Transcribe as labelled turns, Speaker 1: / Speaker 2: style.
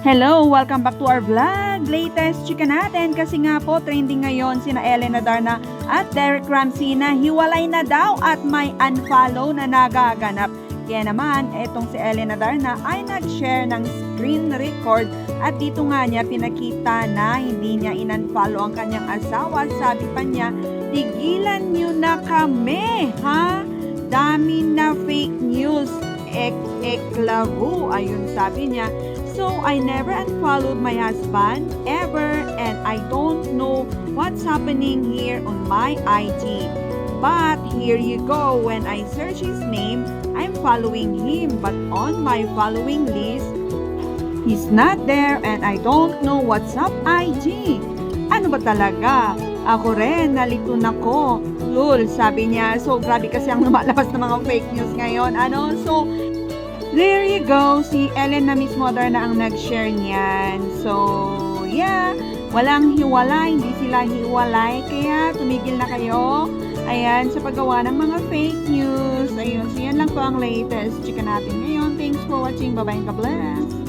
Speaker 1: Hello! Welcome back to our vlog! Latest chika natin kasi nga po trending ngayon sina Elena Darna at Derek Ramsey na hiwalay na daw at may unfollow na nagaganap. Kaya naman, etong si Elena Darna ay nag-share ng screen record at dito nga niya pinakita na hindi niya in-unfollow ang kanyang asawa. Sabi pa niya, tigilan niyo na kami, ha? Dami na fake news. Ek, ek, lavo. Ayun sabi niya. So, I never unfollowed my husband ever and I don't know what's happening here on my IG. But here you go, when I search his name, I'm following him. But on my following list, he's not there and I don't know what's up IG. Ano ba talaga? Ako rin, nalito na ko. Lul, sabi niya. So, grabe kasi ang lumalabas ng mga fake news ngayon. Ano? So, There you go. Si Ellen na Miss Mother na ang nag-share niyan. So, yeah. Walang hiwalay. Hindi sila hiwalay. Kaya, tumigil na kayo. Ayan, sa paggawa ng mga fake news. Ayun, so yan lang po ang latest. Chika natin ngayon. Thanks for watching. Bye-bye. God bless.